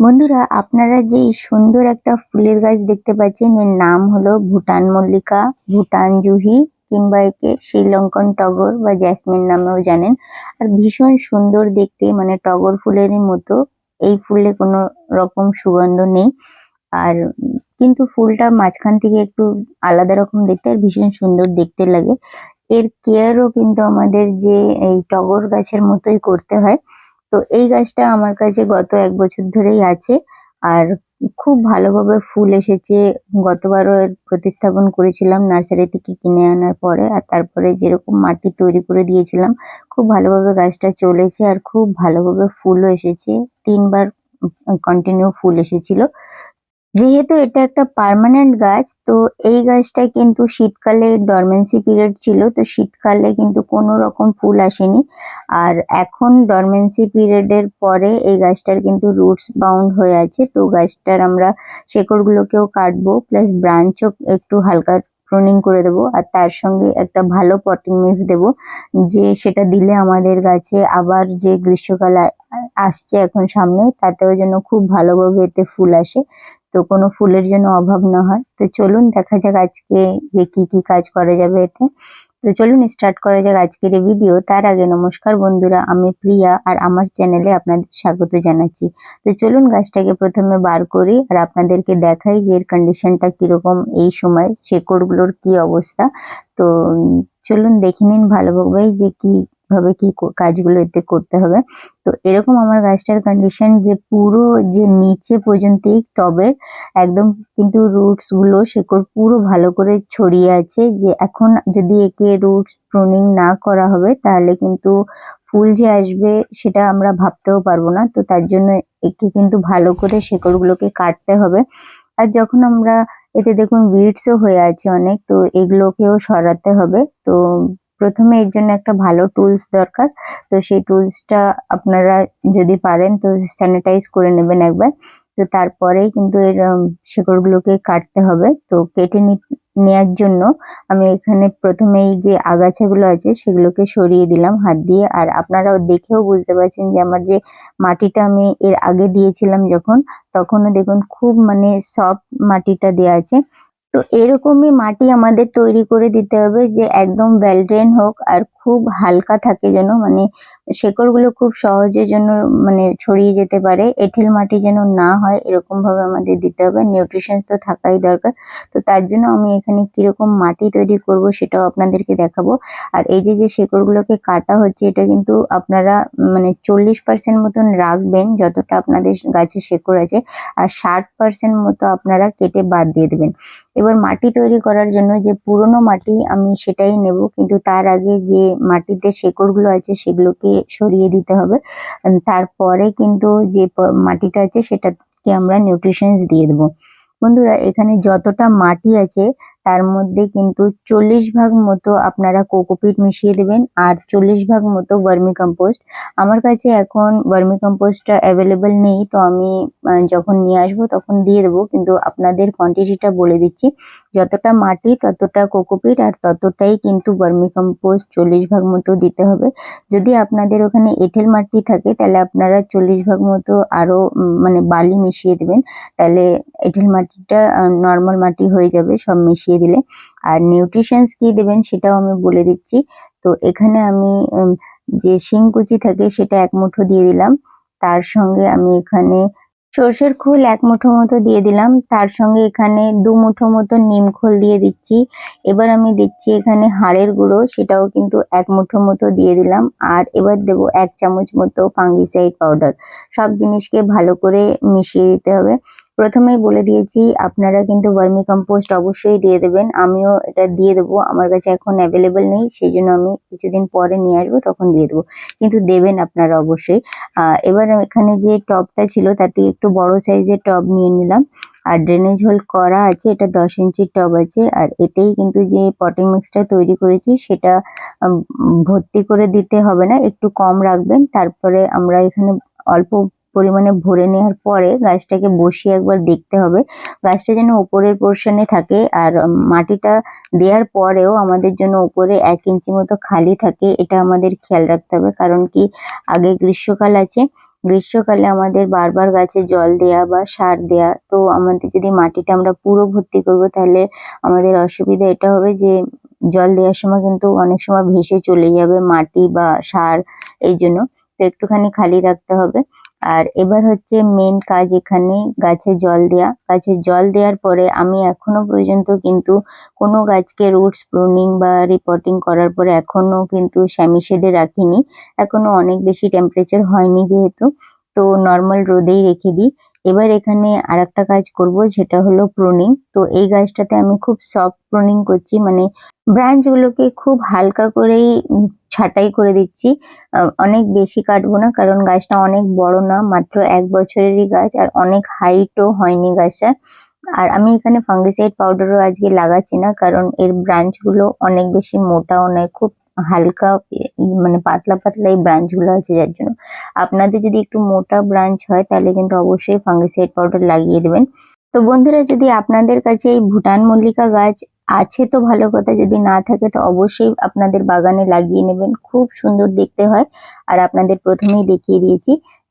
বন্ধুরা, আপনারা যে সুন্দর একটা ফুলের গাছ দেখতে পাচ্ছেন, এর নাম হলো ভুটান মল্লিকা, ভুটান জুহি, কিংবা একে শ্রীলঙ্কন টগর বা জ্যাসমিন নামেও জানেন। আর ভীষণ সুন্দর দেখতে মানে টগর ফুলের মতো, এই ফুলে কোনো রকম সুগন্ধ নেই। আর কিন্তু ফুলটা মাঝখান থেকে একটু আলাদা রকম দেখতে আর ভীষণ সুন্দর দেখতে লাগে। এর কেয়ারও কিন্তু আমাদের যে এই টগর গাছের মতোই করতে হয়। তো এই গাছটা আমার কাছে গত এক বছর ধরেই আছে। আর খুব ভালোভাবে ফুল এসেছে। গতবারও এর প্রতিস্থাপন করেছিলাম নার্সারি থেকে কিনে আনার পরে। আর তারপরে যেরকম মাটি তৈরি করে দিয়েছিলাম, খুব ভালোভাবে গাছটা চলেছে আর খুব ভালোভাবে ফুলও এসেছে। তিনবার কন্টিনিউ ফুল এসেছিল। যেহেতু এটা একটা পার্মানেন্ট গাছ, তো এই গাছটা কিন্তু শীতকালে ডরমেন্সি পিরিয়ড ছিল, তো শীতকালে কিন্তু কোনো রকম ফুল আসেনি। আর এখন ডরমেন্সি পিরিয়ডের পরে এই গাছটার কিন্তু রুটস বাউন্ড হয়ে আছে, তো গাছটার আমরা শেকড়গুলোকেও কাটবো প্লাস ব্রাঞ্চও একটু হালকা প্রুনিং করে দেবো, আর তার সঙ্গে একটা ভালো পটিং মিক্স দেবো, যে সেটা দিলে আমাদের গাছে আবার যে গ্রীষ্মকাল আসছে এখন সামনে, তাতেও যেন খুব ভালোভাবে এতে ফুল আসে। তো কোনো ফুলের যেন অভাব না হয়। তো চলুন দেখা যাক আজকে যে কি কি কাজ করা যাবে এতে। তো চলুন স্টার্ট করা যাক আজকের এই ভিডিও তার আগে নমস্কার বন্ধুরা, আমি প্রিয়া আর আমার চ্যানেলে আপনাদের স্বাগত জানাচ্ছি। তো চলুন গাছটাকে প্রথমে বার করি আর আপনাদেরকে দেখাই যে এর কন্ডিশনটা কীরকম এই সময়, শেকড়গুলোর কি অবস্থা। তো চলুন দেখে নিন ভালোভাবে যে কি ভাবে কি কাজগুলো এতে করতে হবে। তো এরকম আমার গাছটার কন্ডিশন যে পুরো যে নিচে পর্যন্তই টবের একদম কিন্তু রুটসগুলো শেকড় পুরো ভালো করে ছড়িয়ে আছে যে এখন যদি একে রুটস প্রুনিং না করা হবে তাহলে কিন্তু ফুল যে আসবে সেটা আমরা ভাবতেও পারব না। তো তার জন্য একে কিন্তু ভালো করে শেকড়গুলোকে কাটতে হবে। আর যখন আমরা, এতে দেখুন উইডসও হয়ে আছে অনেক, তো এগুলোকেও সরাতে হবে। তো প্রথমে এর জন্য একটা ভালো টুলস দরকার। তো সেই টুলসটা আপনারা যদি পারেন, তো স্যানিটাইজ করে নেবেন একবার। তো তারপরেই কিন্তু এর শেকড়গুলোকে কাটতে হবে। তো কেটে নি- নেয়ার জন্য আমি এখানে প্রথমেই যে আগাছাগুলো আছে, সেগুলোকে সরিয়ে দিলাম হাত দিয়ে। আর আপনারাও দেখেও বুঝতে পারছেন যে আমার যে মাটিটা আমি এর আগে দিয়েছিলাম যখন, তখনও দেখুন খুব মানে সফট মাটিটা দেওয়া আছে। তো এরকমই মাটি আমাদের তৈরি করে দিতে হবে যে একদম ওয়েল ড্রেন হোক আর খুব হালকা থাকে যেন মানে শেকড়গুলো খুব সহজে যেন মানে ছড়িয়ে যেতে পারে। এঁটেল মাটি যেন না হয়, এরকমভাবে আমাদের দিতে হবে। নিউট্রিশন তো থাকাই দরকার। তো তার জন্য আমি এখানে কীরকম মাটি তৈরি করব সেটাও আপনাদেরকে দেখাবো। আর এই যে যে শেকড়গুলোকে কাটা হচ্ছে, এটা কিন্তু আপনারা মানে চল্লিশ পার্সেন্ট মতন রাখবেন যতটা আপনাদের গাছের শেকড় আছে। আর ষাট পার্সেন্ট মতো আপনারা কেটে বাদ দিয়ে দেবেন। এবার মাটি তৈরি করার জন্য যে পুরনো মাটি আমি সেটাই নেব, কিন্তু তার আগে যে মাটিতে শেকড়গুলো আছে সেগুলোকে সরিয়ে দিতে হবে। তারপরে কিন্তু যে মাটিটা আছে সেটাকে আমরা নিউট্রিশনস দিয়ে দেবো। বন্ধুরা, এখানে যতটা মাটি আছে তার মধ্যে কিন্তু চল্লিশ ভাগ মতো আপনারা কোকোপিট মিশিয়ে দেবেন আর চল্লিশ ভাগ মতো ভার্মি কম্পোস্ট। আমার কাছে এখন ভার্মি কম্পোস্টটা অ্যাভেলেবেল নেই, তো আমি যখন নিয়ে আসব তখন দিয়ে দেবো, কিন্তু আপনাদের কোয়ান্টিটিটা বলে দিচ্ছি। যতটা মাটি, ততটা কোকোপিট আর ততটাই কিন্তু ভার্মি কম্পোস্ট চল্লিশ ভাগ মতো দিতে হবে। যদি আপনাদের ওখানে এঁটেল মাটি থাকে, তাহলে আপনারা চল্লিশ ভাগ মতো আরও মানে বালি মিশিয়ে দেবেন। তাহলে এঁটেল মাটিটা নর্মাল মাটি হয়ে যাবে, সব মিশিয়ে দিলে। আর নিউট্রিশনস কি দেবেন সেটাও আমি বলে দিচ্ছি। তো এখানে আমি যে শিংকুচি থাকে সেটা এক মুঠো দিয়ে দিলাম। তার সঙ্গে আমি এখানে সর্ষের খোল এক মুঠো মতো দিয়ে দিলাম। তার সঙ্গে এখানে দু মুঠো মতো নিম খোল দিয়ে দিচ্ছি। এবার আমি দিচ্ছি এখানে হাড়ের গুঁড়ো, সেটাও কিন্তু এক মুঠো মতো দিয়ে দিলাম। আর এবার দেব এক চামচ মতো ফাঙ্গিসাইড পাউডার সব জিনিসকে ভালো করে মিশিয়ে দিতে হবে। প্রথমেই বলে দিয়েছি, আপনারা কিন্তু ভার্মি কম্পোস্ট অবশ্যই দিয়ে দেবেন। আমিও এটা দিয়ে দেবো। আমার কাছে এখন অ্যাভেলেবেল নেই সেই জন্য আমি কিছুদিন পরে নিয়ে আসব, তখন দিয়ে দেবো। কিন্তু দেবেন আপনারা অবশ্যই। এবার এখানে যে টবটা ছিল, তাতে একটু বড় সাইজের টব নিয়ে নিলাম। আর ড্রেনেজ হোল করা আছে, এটা দশ ইঞ্চির টব আছে। আর এতেই কিন্তু যে পটিং মিক্সটা তৈরি করেছি, সেটা ভর্তি করে দিতে হবে না। একটু কম রাখবেন। তারপরে আমরা এখানে অল্প পরিমাণে ভরে নেওয়ার পরে গাছটাকে বসিয়ে একবার দেখতে হবে। গাছটা যেন ওপরের পোর্শনে থাকে আর মাটিটা দেওয়ার পরেও আমাদের জন্য উপরে এক ইঞ্চি মতো খালি থাকে, এটা আমাদের খেয়াল রাখতে হবে। কারণ কি, আগে গ্রীষ্মকাল আছে, গ্রীষ্মকালে আমাদের বারবার গাছে জল দেয়া বা সার দেয়া, তো আমাদের যদি মাটিটা আমরা পুরো ভর্তি করব, তাহলে আমাদের অসুবিধা এটা হবে যে জল দেওয়ার সময় কিন্তু অনেক সময় ভেসে চলে যাবে মাটি বা সার, এই জন্য। তো একটুখানি খালি রাখতে হবে। আর এবার হচ্ছে মেন কাজ এখানে গাছে জল দেওয়া গাছে জল দেওয়ার পরে আমি এখনও পর্যন্ত কিন্তু কোনো গাছকে রুটস প্রুনিং বা রিপোর্টিং করার পরে এখনও কিন্তু স্যামি শেডে রাখিনি। এখনও অনেক বেশি টেম্পারেচার হয়নি যেহেতু। তো নর্মাল রোদেই রেখে দিই। এবার এখানে আর একটা কাজ করব যেটা হলো প্রুনিং তো এই গাছটাতে আমি খুব সফট প্রুনিং করছি মানে ব্রাঞ্চ গুলোকে খুব হালকা করেই ছাঁটাই করে দিচ্ছি। অনেক বেশি কাটবো না, কারণ গাছটা অনেক বড় না, মাত্র এক বছরেরই গাছ, আর অনেক হাইটও হয়নি গাছটা আর আমি এখানে ফাঙ্গিসাইড পাউডারও আজকে লাগাচ্ছি না, কারণ এর ব্রাঞ্চগুলো অনেক বেশি মোটাও নয়, খুব হালকা মানে পাতলা পাতলা এই ব্রাঞ্চগুলো আছে যার জন্য। আপনাদের যদি একটু মোটা ব্রাঞ্চ হয়, তাহলে কিন্তু অবশ্যই ফাঙ্গিসাইড পাউডার লাগিয়ে দেবেন। তো বন্ধুরা, যদি আপনাদের কাছে এই ভুটান মল্লিকা গাছ আছে তো ভালো কথা, যদি না থাকে তো অবশ্যই আপনাদের বাগানে লাগিয়ে নেবেন। খুব সুন্দর দেখতে হয়। আর আপনাদের প্রথমেই দেখিয়ে দিয়েছি